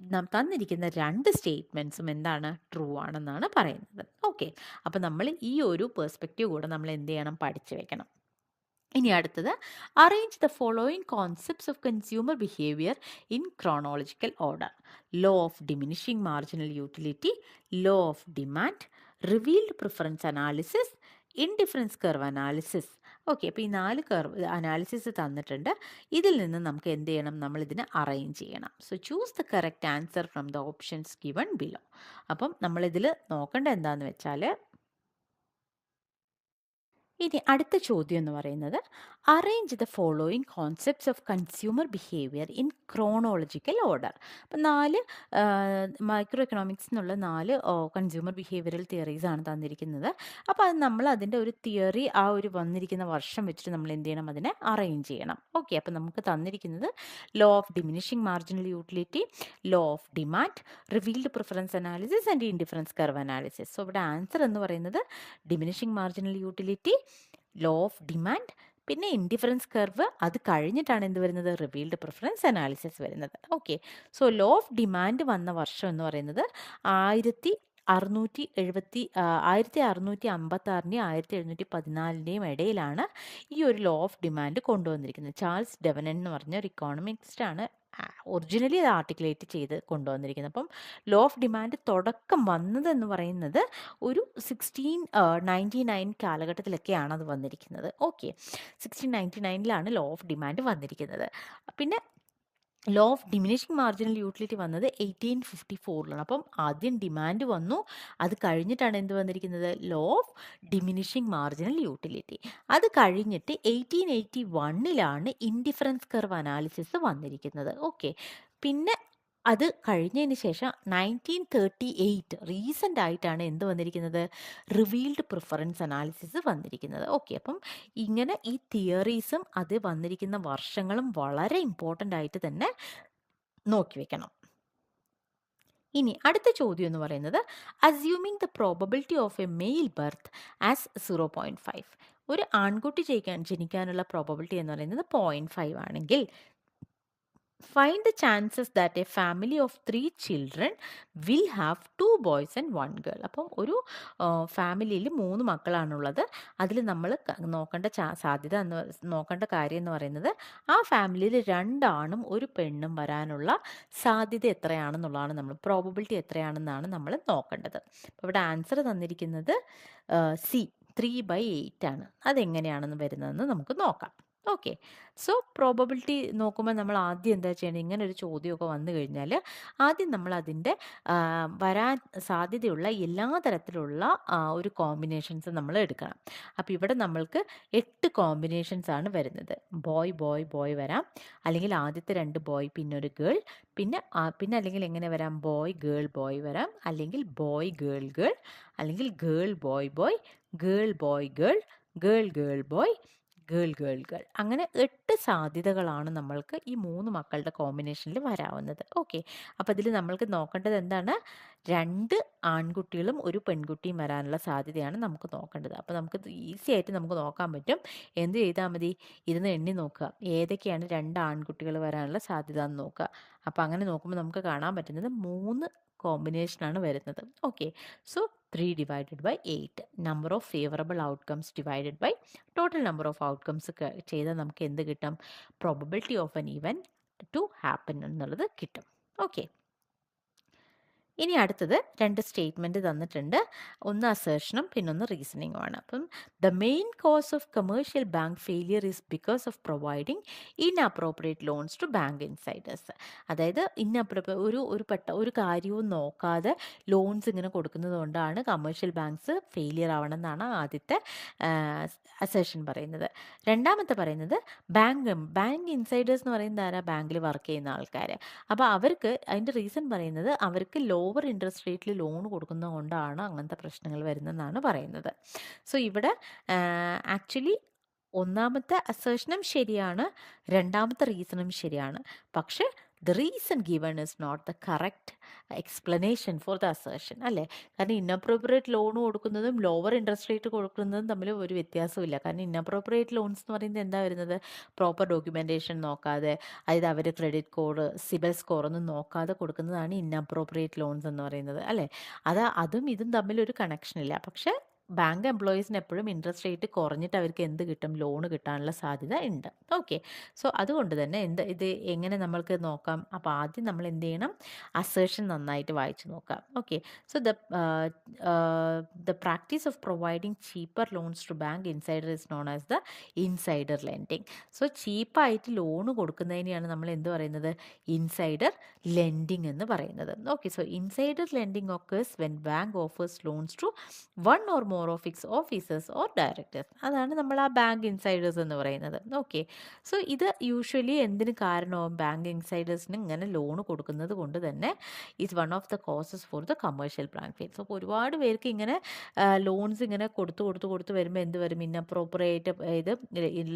നാം തന്നിരിക്കുന്ന രണ്ട് സ്റ്റേറ്റ്മെന്റ്സും എന്താണ്? ട്രൂ ആണെന്നാണ് പറയുന്നത്. ഓക്കെ അപ്പോൾ നമ്മൾ ഈ ഒരു പെർസ്പെക്റ്റീവ് കൂടെ നമ്മൾ എന്ത് ചെയ്യണം? പഠിച്ചു വെക്കണം. ഇനി അടുത്തത് arrange the following concepts of consumer behaviour in chronological order law of diminishing marginal utility law of demand revealed preference analysis indifference curve analysis okay അപ്പോൾ ഈ നാല് കർവ് അനാലിസിസ് തന്നിട്ടുണ്ട്. ഇതിൽ നിന്ന് നമുക്ക് എന്ത് ചെയ്യണം? നമ്മൾ ഇതിനെ അറേഞ്ച് ചെയ്യണം. So choose the correct answer from the options given below. അപ്പം നമ്മളിതിൽ നോക്കേണ്ട എന്താണെന്ന് വെച്ചാൽ ഇനി അടുത്ത ചോദ്യം എന്ന് പറയുന്നത് arrange the following concepts of consumer behaviour in chronological order അപ്പം നാല് മൈക്രോ എക്കണോമിക്സ് എന്നുള്ള നാല് കൺസ്യൂമർ ബിഹേവിയറൽ തിയറീസ് ആണ് തന്നിരിക്കുന്നത്. അപ്പോൾ അത് നമ്മൾ അതിന്റെ ഒരു തിയറി ആ ഒരു വന്നിരിക്കുന്ന വർഷം വെച്ചിട്ട് നമ്മൾ എന്ത് ചെയ്യണം? അതിനെ അറേഞ്ച് ചെയ്യണം. ഓക്കെ അപ്പം നമുക്ക് തന്നിരിക്കുന്നത് law of diminishing marginal utility law of demand revealed preference analysis and indifference curve analysis so ഇവിടെ ആൻസർ എന്ന് പറയുന്നത് diminishing marginal utility law of demand പിന്നെ ഇൻഡിഫറൻസ് കർവ് അത് കഴിഞ്ഞിട്ടാണ് എന്ത് വരുന്നത്? റിവീൽഡ് പ്രിഫറൻസ് അനാലിസിസ് വരുന്നത്. Okay. So law of demand വന്ന വർഷം എന്ന് പറയുന്നത് ആയിരത്തി അറുന്നൂറ്റി എഴുപത്തി ആയിരത്തി അറുന്നൂറ്റി അമ്പത്തി ആറിന്റെയും ആയിരത്തി എഴുന്നൂറ്റി പതിനാലിന്റെയും ഇടയിലാണ് ഈ ഒരു ലോ ഓഫ് ഡിമാൻഡ് കൊണ്ടുവന്നിരിക്കുന്നത്. ചാൾസ് ഡെവനൻ എന്ന് പറഞ്ഞ ഒരു ഇക്കോണമിക്സ്റ്റാണ് ഒറിജിനലി അത് ആർട്ടിക്കുലേറ്റ് ചെയ്ത് കൊണ്ടുവന്നിരിക്കുന്നത്. അപ്പം ലോ ഓഫ് ഡിമാൻഡ് തുടക്കം വന്നതെന്ന് പറയുന്നത് ഒരു സിക്സ്റ്റീൻ നയന്റി നയൻ കാലഘട്ടത്തിലൊക്കെയാണ് അത് വന്നിരിക്കുന്നത്. ഓക്കെ സിക്സ്റ്റീൻ നയന്റി നയനിലാണ് ലോ ഓഫ് ഡിമാൻഡ് വന്നിരിക്കുന്നത്. പിന്നെ law of diminishing marginal utility വന്നത് എയ്റ്റീൻ ഫിഫ്റ്റി ഫോറിലാണ് അപ്പം ആദ്യം ഡിമാൻഡ് വന്നു. അത് കഴിഞ്ഞിട്ടാണ് എന്ത് വന്നിരിക്കുന്നത്? Law of diminishing marginal utility അത് കഴിഞ്ഞിട്ട് എയ്റ്റീൻ എയ്റ്റി വണ്ണിലാണ് ഇൻഡിഫറൻസ് കർവ് അനാലിസിസ് വന്നിരിക്കുന്നത്. ഓക്കെ പിന്നെ അത് കഴിഞ്ഞതിന് ശേഷം നയന്റീൻ തേർട്ടി എയ്റ്റ് റീസെന്റ് ആയിട്ടാണ് എന്ത് വന്നിരിക്കുന്നത്? റിവീൽഡ് പ്രിഫറൻസ് അനാലിസിസ് വന്നിരിക്കുന്നത്. ഓക്കെ അപ്പം ഇങ്ങനെ ഈ തിയറീസും അത് വന്നിരിക്കുന്ന വർഷങ്ങളും വളരെ ഇമ്പോർട്ടന്റ് ആയിട്ട് തന്നെ നോക്കി വെക്കണം. ഇനി അടുത്ത ചോദ്യം എന്ന് പറയുന്നത് assuming the probability of a male birth as zero point five ഒരു ആൺകുട്ടി ജയിക്കാൻ ജനിക്കാനുള്ള പ്രോബബിലിറ്റി എന്ന് പറയുന്നത് പോയിന്റ് ഫൈവ് ആണെങ്കിൽ find the chances that a family of three children will have two boys and one girl അപ്പം ഒരു ഫാമിലിയിൽ മൂന്ന് മക്കളാണുള്ളത്. അതിൽ നമ്മൾ നോക്കേണ്ട സാധ്യത എന്ന് നോക്കേണ്ട കാര്യം എന്ന് പറയുന്നത് ആ ഫാമിലിയിൽ രണ്ടാണും ഒരു പെണ്ണും വരാനുള്ള സാധ്യത എത്രയാണെന്നുള്ളതാണ് നമ്മൾ പ്രോബബിലിറ്റി എത്രയാണെന്നാണ് നമ്മൾ നോക്കേണ്ടത്. അപ്പോൾ ഇവിടെ ആൻസർ തന്നിരിക്കുന്നത് സി ത്രീ ബൈ എയ്റ്റ് ആണ്. അതെങ്ങനെയാണെന്ന് വരുന്നതെന്ന് നമുക്ക് നോക്കാം. ഓക്കെ. സോ പ്രോബബിലിറ്റി നോക്കുമ്പോൾ നമ്മൾ ആദ്യം എന്താ ചെയ്യണം ഇങ്ങനെ ഒരു ചോദ്യമൊക്കെ വന്നു കഴിഞ്ഞാൽ ആദ്യം നമ്മൾ അതിന്റെ വരാൻ സാധ്യതയുള്ള എല്ലാ തരത്തിലുള്ള ഒരു കോമ്പിനേഷൻസ് നമ്മൾ എടുക്കണം. അപ്പോൾ ഇവിടെ നമ്മൾക്ക് എട്ട് കോമ്പിനേഷൻസ് ആണ് വരുന്നത്. ബോയ് ബോയ് ബോയ് വരാം. അല്ലെങ്കിൽ ആദ്യത്തെ രണ്ട് ബോയ് പിന്നെ ഒരു ഗേൾ. പിന്നെ പിന്നെ അല്ലെങ്കിൽ എങ്ങനെ വരാം? ബോയ് ഗേൾ ബോയ് വരാം. അല്ലെങ്കിൽ ബോയ് ഗേൾ ഗേൾ. അല്ലെങ്കിൽ girl boy boy. Girl boy girl. Girl girl boy. Girl girl girl അങ്ങനെ എട്ട് സാധ്യതകളാണ് നമ്മൾക്ക് ഈ മൂന്ന് മക്കളുടെ കോമ്പിനേഷനിൽ വരാവുന്നത്. ഓക്കെ. അപ്പോൾ ഇതിൽ നമ്മൾക്ക് നോക്കേണ്ടത് എന്താണ്? രണ്ട് ആൺകുട്ടികളും ഒരു പെൺകുട്ടിയും വരാനുള്ള സാധ്യതയാണ് നമുക്ക് നോക്കേണ്ടത്. അപ്പോൾ നമുക്ക് ഈസി ആയിട്ട് നമുക്ക് നോക്കാൻ പറ്റും. എന്ത് ചെയ്താൽ മതി? ഇരുന്ന് എണ്ണി നോക്കുക. ഏതൊക്കെയാണ് രണ്ട് ആൺകുട്ടികൾ വരാനുള്ള സാധ്യത എന്ന് നോക്കുക. അപ്പോൾ അങ്ങനെ നോക്കുമ്പോൾ നമുക്ക് കാണാൻ പറ്റുന്നത് മൂന്ന് കോമ്പിനേഷനാണ് വരുന്നത്. Okay. So three divided by eight number of favourable outcomes divided by total number of outcomes ചെയ്താൽ നമുക്ക് എന്ത് കിട്ടും? Probability of an event to happen എന്നുള്ളത് കിട്ടും. ഓക്കെ ഇനി അടുത്തത് രണ്ട് സ്റ്റേറ്റ്മെന്റ് തന്നിട്ടുണ്ട്. ഒന്ന് അസേഷനും പിന്നൊന്ന് റീസണിങ്ങുമാണ് അപ്പം the main cause of commercial bank failure is because of providing inappropriate loans to bank insiders അതായത് ഇൻ അപ്രോപ്രിയ ഒരു ഒരു പെട്ട ഒരു കാര്യവും നോക്കാതെ ലോൺസ് ഇങ്ങനെ കൊടുക്കുന്നത് കൊണ്ടാണ് കമേഴ്ഷ്യൽ ബാങ്ക്സ് ഫെയിലിയർ ആവണമെന്നാണ് ആദ്യത്തെ അസേഷൻ പറയുന്നത്. രണ്ടാമത്തെ പറയുന്നത് ബാങ്ക് ബാങ്ക് ഇൻസൈഡേഴ്സ് എന്ന് പറയുന്നത് ആരാ? ബാങ്കിൽ വർക്ക് ചെയ്യുന്ന ആൾക്കാർ അപ്പോൾ അവർക്ക് അതിന്റെ റീസൺ പറയുന്നത് അവർക്ക് ലോവർ ഇൻട്രസ്റ്റ് റേറ്റിൽ ലോൺ കൊടുക്കുന്നത് കൊണ്ടാണ് അങ്ങനത്തെ പ്രശ്നങ്ങൾ വരുന്നതെന്നാണ് പറയുന്നത്. സോ ഇവിടെ ആക്ച്വലി ഒന്നാമത്തെ അസേഷനും ശരിയാണ് രണ്ടാമത്തെ റീസണും ശരിയാണ്. പക്ഷേ the reason given is not the correct explanation for the assertion അല്ലേ? കാരണം ഇന്നപ്രോപ്രിയേറ്റ് ലോൺ കൊടുക്കുന്നതും ലോവർ ഇൻട്രസ്റ്റ് റേറ്റ് കൊടുക്കുന്നതും തമ്മിൽ ഒരു വ്യത്യാസമില്ല കാരണം ഇന്നപ്രോപ്രിയേറ്റ് ലോൺസ് എന്ന് പറയുന്നത് എന്താ വരുന്നത്? പ്രോപ്പർ ഡോക്യുമെന്റേഷൻ നോക്കാതെ അതായത് അവർ ക്രെഡിറ്റ് കോഡ് സിബിൽ സ്കോർ ഒന്നും നോക്കാതെ കൊടുക്കുന്നതാണ് ഇന്നപ്രോപ്രിയേറ്റ് ലോൺസ് എന്ന് പറയുന്നത് അല്ലേ? അത് അതും ഇതും തമ്മിൽ ഒരു കണക്ഷൻ ഇല്ല. പക്ഷേ ബാങ്ക് എംപ്ലോയീസിന് എപ്പോഴും ഇൻട്രസ്റ്റ് റേറ്റ് കുറഞ്ഞിട്ട് അവർക്ക് എന്ത് കിട്ടും? ലോൺ കിട്ടാനുള്ള സാധ്യത ഉണ്ട്. ഓക്കെ. സോ അതുകൊണ്ട് തന്നെ എന്ത് ഇത് എങ്ങനെ നമ്മൾക്ക് നോക്കാം? അപ്പോൾ ആദ്യം നമ്മൾ എന്ത് ചെയ്യണം? അസേഷൻ നന്നായിട്ട് വായിച്ചു നോക്കാം. Okay. So the the practice of providing cheaper loans to bank insider is known as the insider lending. So ചീപ്പായിട്ട് loan കൊടുക്കുന്നതിനെയാണ് നമ്മൾ എന്ത് പറയുന്നത്? ഇൻസൈഡർ ലെൻഡിങ് എന്ന് പറയുന്നത്. Okay. So insider lending occurs when bank offers loans to one or more of its officers or directors അതാണ് നമ്മൾ ആ bank insiders എന്ന് പറയുന്നത്. ഓക്കെ സോ ഇത് യൂഷ്വലി എന്തിന് കാരണവും ബാങ്ക് ഇൻസൈഡേഴ്സിന് ഇങ്ങനെ ലോൺ കൊടുക്കുന്നത് കൊണ്ട് തന്നെ is one of the causes for the commercial bank fail so അപ്പോൾ ഒരുപാട് പേർക്ക് ഇങ്ങനെ ലോൺസ് ഇങ്ങനെ കൊടുത്ത് കൊടുത്ത് കൊടുത്ത് വരുമ്പോൾ എന്ത് വരും? ഇന്നപ്രോപ്പറേറ്റ് ഇത്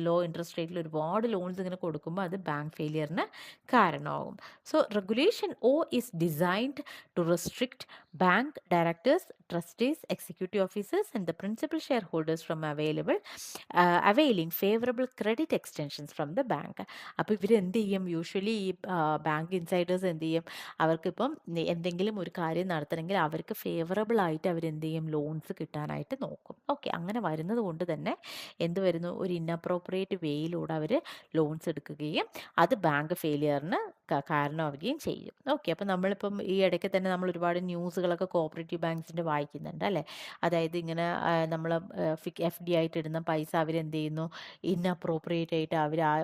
ലോ ഇൻട്രസ്റ്റ് റേറ്റിൽ ഒരുപാട് ലോൺസ് ഇങ്ങനെ കൊടുക്കുമ്പോൾ അത് ബാങ്ക് ഫെയിലിയറിന് കാരണമാകും. So regulation O is designed to restrict bank directors trustees executive executive officers, and the principal shareholders from available uh, availing favorable credit extensions from the bank. അപ്പോൾ ഇവർ എന്ത് ചെയ്യും? യൂഷ്വലി ഈ ബാങ്ക് ഇൻസൈഡേഴ്സ് എന്ത് ചെയ്യും? അവർക്കിപ്പം എന്തെങ്കിലും ഒരു കാര്യം നടത്തണമെങ്കിൽ അവർക്ക് ഫേവറബിൾ ആയിട്ട് അവർ എന്ത് ചെയ്യും? ലോൺസ് കിട്ടാനായിട്ട് നോക്കും. ഓക്കെ അങ്ങനെ വരുന്നത് കൊണ്ട് തന്നെ എന്ത് വരുന്നു? ഒരു ഇന്നപ്രോപ്രിയേറ്റ് വേയിലൂടെ അവർ ലോൺസ് എടുക്കുകയും അത് ബാങ്ക് ഫെയിലിയറിന് കാരണമാവുകയും ചെയ്യും. ഓക്കെ അപ്പോൾ നമ്മളിപ്പം ഈ ഇടയ്ക്ക് തന്നെ നമ്മൾ ഒരുപാട് ന്യൂസുകളൊക്കെ കോപ്പറേറ്റീവ് ബാങ്ക്സിന്റെ വായിക്കുന്നുണ്ട് അല്ലേ? അതായത് ഇങ്ങനെ നമ്മൾ എഫ് ഡി ആയിട്ട് ഇടുന്ന പൈസ അവരെന്ത് ചെയ്യുന്നു ഇന്നപ്രോപ്രിയേറ്റ് ആയിട്ട് അവർ ആ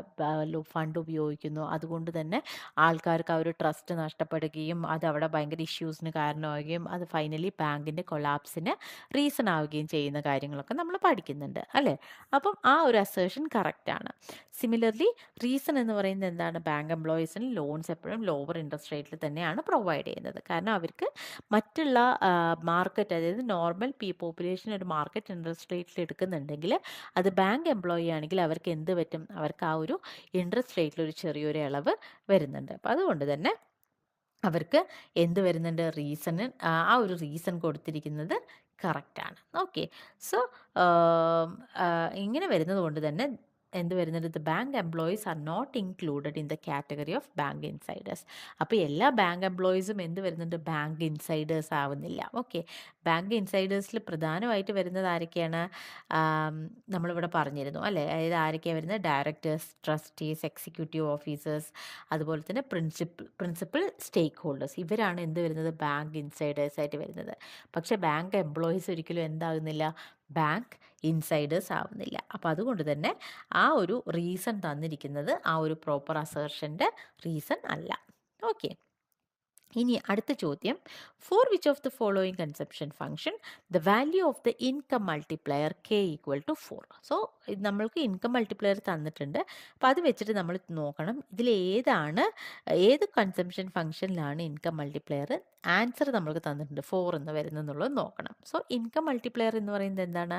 ഫണ്ട് ഉപയോഗിക്കുന്നു. അതുകൊണ്ട് തന്നെ ആൾക്കാർക്ക് ആ ഒരു ട്രസ്റ്റ് നഷ്ടപ്പെടുകയും അത് അവിടെ ഭയങ്കര ഇഷ്യൂസിന് കാരണമാവുകയും അത് ഫൈനലി ബാങ്കിന്റെ കൊളാപ്സിന് റീസൺ ആവുകയും ചെയ്യുന്ന കാര്യങ്ങളൊക്കെ നമ്മൾ പഠിക്കുന്നുണ്ട് അല്ലേ? അപ്പം ആ ഒരു അസേഷൻ കറക്റ്റാണ്. സിമിലർലി റീസൺ എന്ന് പറയുന്നത് എന്താണ്? ബാങ്ക് എംപ്ലോയീസിന് ലോൺസ് എപ്പോഴും ലോവർ ഇൻട്രസ്റ്റ് റേറ്റിൽ തന്നെയാണ് പ്രൊവൈഡ് ചെയ്യുന്നത്. കാരണം അവർക്ക് മറ്റുള്ള മാർക്കറ്റ് അതായത് നോർമൽ പീ പോപ്പുലേഷൻ ഒരു മാർക്കറ്റ് ഇൻട്രസ്റ്റ് റേറ്റിൽ എടുക്കുന്നുണ്ടെങ്കിൽ അത് ബാങ്ക് എംപ്ലോയി ആണെങ്കിൽ അവർക്ക് എന്ത് പറ്റും? അവർക്ക് ആ ഒരു ഇൻട്രസ്റ്റ് റേറ്റിൽ ഒരു ചെറിയൊരു ഇളവ് വരുന്നുണ്ട്. അപ്പോൾ അതുകൊണ്ട് തന്നെ അവർക്ക് എന്ത് വരുന്നുണ്ട്? റീസണ് ആ ഒരു റീസൺ കൊടുത്തിരിക്കുന്നത് കറക്റ്റാണ്. ഓക്കെ. സോ ഇങ്ങനെ വരുന്നത് കൊണ്ട് തന്നെ എന്ത് വരുന്നുണ്ട്? The bank employees are not included in the category of bank insiders അപ്പോൾ എല്ലാ ബാങ്ക് എംപ്ലോയീസും എന്ത് വരുന്നുണ്ട്? ബാങ്ക് ഇൻസൈഡേഴ്സ് ആവുന്നില്ല. ഓക്കെ ബാങ്ക് ഇൻസൈഡേഴ്സിൽ പ്രധാനമായിട്ട് വരുന്നത് ആരൊക്കെയാണ്? നമ്മളിവിടെ പറഞ്ഞിരുന്നു അല്ലേ? അതായത് ആരൊക്കെയാണ് വരുന്നത്? ഡയറക്ടേഴ്സ് ട്രസ്റ്റീസ് എക്സിക്യൂട്ടീവ് ഓഫീസേഴ്സ് അതുപോലെ തന്നെ പ്രിൻസിപ്പൽ പ്രിൻസിപ്പൽ സ്റ്റേക്ക് ഹോൾഡേഴ്സ് ഇവരാണ് എന്ത് വരുന്നത്? ബാങ്ക് ഇൻസൈഡേഴ്സ് ആയിട്ട് വരുന്നത്. പക്ഷേ ബാങ്ക് എംപ്ലോയീസ് ഒരിക്കലും എന്താകുന്നില്ല ബാങ്ക് ഇൻസൈഡേഴ്സ് ആവുന്നില്ല. അപ്പോൾ അതുകൊണ്ട് തന്നെ ആ ഒരു റീസൺ തന്നിരിക്കുന്നത് ആ ഒരു പ്രോപ്പർ അസേർഷന്റെ റീസൺ അല്ല. ഓക്കെ. ഇനി അടുത്ത ചോദ്യം. For which of the following consumption function the value of the income multiplier K equal to four so ഇത് നമ്മൾക്ക് ഇൻകം മൾട്ടിപ്ലയർ തന്നിട്ടുണ്ട്. അപ്പോൾ അത് വെച്ചിട്ട് നമ്മൾ നോക്കണം. ഇതിൽ ഏതാണ് ഏത് കൺസെപ്ഷൻ ഫംഗ്ഷനിലാണ് ഇൻകം മൾട്ടിപ്ലയർ ആൻസർ നമ്മൾക്ക് തന്നിട്ടുണ്ട്. ഫോർ എന്ന് വരുന്നെന്നുള്ളത് നോക്കണം. സോ ഇൻകം മൾട്ടിപ്ലയർ എന്ന് പറയുന്നത് എന്താണ്?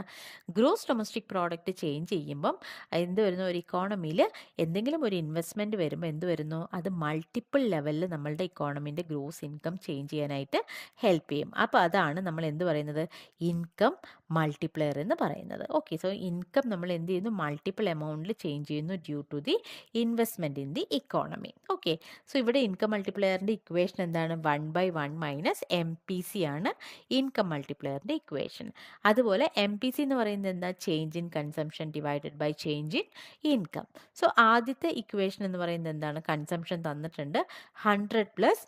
ഗ്രോസ് ഡൊമസ്റ്റിക് പ്രോഡക്റ്റ് ചേഞ്ച് ചെയ്യുമ്പം എന്ത് വരുന്നു? ഒരു ഇക്കോണമിയിൽ എന്തെങ്കിലും ഒരു ഇൻവെസ്റ്റ്മെന്റ് വരുമ്പോൾ എന്ത് വരുന്നു? അത് മൾട്ടിപ്പിൾ ലെവലിൽ നമ്മളുടെ ഇക്കോണമിന്റെ ഗ്രോസ് ഇൻകം ചേഞ്ച് ചെയ്യാനായിട്ട് ഹെൽപ്പ് ചെയ്യും. അപ്പോൾ അതാണ് നമ്മൾ എന്ത് പറയുന്നത്? ഇൻകം മൾട്ടിപ്ലയർ എന്ന് പറയുന്നത്. ഓക്കെ സോ ഇൻകം നമ്മൾ എന്ത് ചെയ്യുന്നു? മൾട്ടിപ്പിൾ എമൗണ്ടിൽ ചേഞ്ച് ചെയ്യുന്നു due to the investment in the economy okay so ഇവിടെ ഇൻകം മൾട്ടിപ്ലയറിന്റെ ഇക്വേഷൻ എന്താണ്? One by one minus M P C ആണ് ഇൻകം മൾട്ടിപ്ലയറിന്റെ ഇക്വേഷൻ അതുപോലെ എം പി സി എന്ന് പറയുന്നത് എന്താ? Change in consumption divided by change in income so ആദ്യത്തെ ഇക്വേഷൻ എന്ന് പറയുന്നത് എന്താണ്? കൺസംഷൻ തന്നിട്ടുണ്ട്. Hundred plus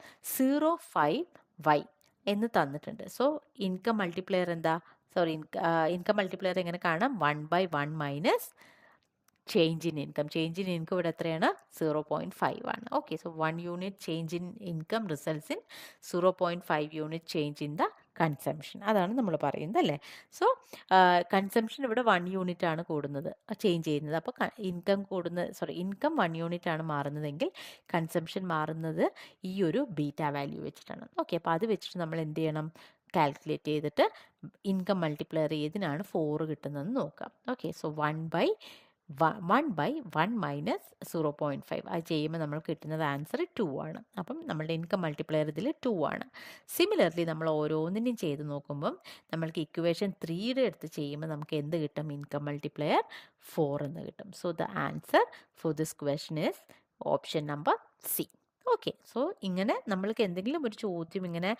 zero five Y എന്ന് തന്നിട്ടുണ്ട്. സോ ഇൻകം മൾട്ടിപ്ലയർ എന്താ? സോറി ഇൻകം മൾട്ടിപ്ലയർ എങ്ങനെ കാണാം? One by one minus change in income change in income ഇവിടെ എത്രയാണ്? സീറോ പോയിന്റ് ഫൈവ് ആണ് okay so one unit change in income results in zero point five unit change in the consumption അതാണ് നമ്മൾ പറയുന്നത് അല്ലേ? So consumption ഇവിടെ one unit ആണ് കൂടുന്നത് ചേഞ്ച് ചെയ്യുന്നത്. അപ്പോൾ ഇൻകം കൂടുന്ന സോറി ഇൻകം വൺ യൂണിറ്റ് ആണ് മാറുന്നതെങ്കിൽ കൺസംഷൻ മാറുന്നത് ഈ ഒരു ബീറ്റ വാല്യൂ വെച്ചിട്ടാണ്. ഓക്കെ അപ്പോൾ അത് വെച്ചിട്ട് നമ്മൾ എന്ത് ചെയ്യണം? കാൽക്കുലേറ്റ് ചെയ്തിട്ട് ഇൻകം മൾട്ടിപ്ലയർ ചെയ്തിനാണ് ഫോർ കിട്ടുന്നതെന്ന് നോക്കാം okay so one by one by one minus zero point five. അത് ചെയ്യുമ്പോൾ നമ്മൾ കിട്ടുന്നത് ആൻസർ ടു ആണ്. അപ്പം നമ്മളുടെ ഇൻകം മൾട്ടിപ്ലയർ ഇതിൽ ടു ആണ്. സിമിലർലി നമ്മൾ ഓരോന്നിനും ചെയ്ത് നോക്കുമ്പം നമ്മൾക്ക് ഇക്വേഷൻ ത്രീയുടെ അടുത്ത് ചെയ്യുമ്പോൾ നമുക്ക് എന്ത് കിട്ടും? ഇൻകം മൾട്ടിപ്ലയർ ഫോർ എന്ന് കിട്ടും. So the answer for this question is option number C okay. So ഇങ്ങനെ നമ്മൾക്ക് എന്തെങ്കിലും ഒരു ചോദ്യം ഇങ്ങനെ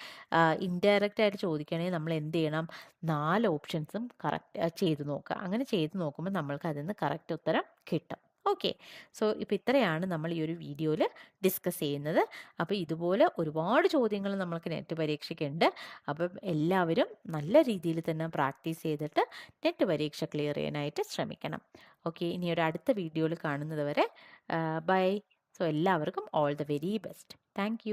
ഇൻഡയറക്റ്റ് ആയിട്ട് ചോദിക്കുകയാണെങ്കിൽ നമ്മൾ എന്ത് ചെയ്യണം? നാല് ഓപ്ഷൻസും കറക്റ്റ് ചെയ്ത് നോക്കുക. അങ്ങനെ ചെയ്ത് നോക്കുമ്പോൾ നമ്മൾക്ക് അതിൽ നിന്ന് കറക്റ്റ് ഉത്തരം കിട്ടും. ഓക്കെ. സോ ഇപ്പോൾ ഇത്രയാണ് നമ്മൾ ഈ ഒരു വീഡിയോയിൽ ഡിസ്കസ് ചെയ്യുന്നത്. അപ്പോൾ ഇതുപോലെ ഒരുപാട് ചോദ്യങ്ങൾ നമ്മൾക്ക് നെറ്റ് പരീക്ഷയ്ക്കുണ്ട്. അപ്പം എല്ലാവരും നല്ല രീതിയിൽ തന്നെ പ്രാക്ടീസ് ചെയ്തിട്ട് നെറ്റ് പരീക്ഷ ക്ലിയർ ചെയ്യാനായിട്ട് ശ്രമിക്കണം. ഓക്കെ. ഇനി ഒരു അടുത്ത വീഡിയോയിൽ കാണുന്നത് വരെ ബൈ. സോ എല്ലാവർക്കും all the very best thank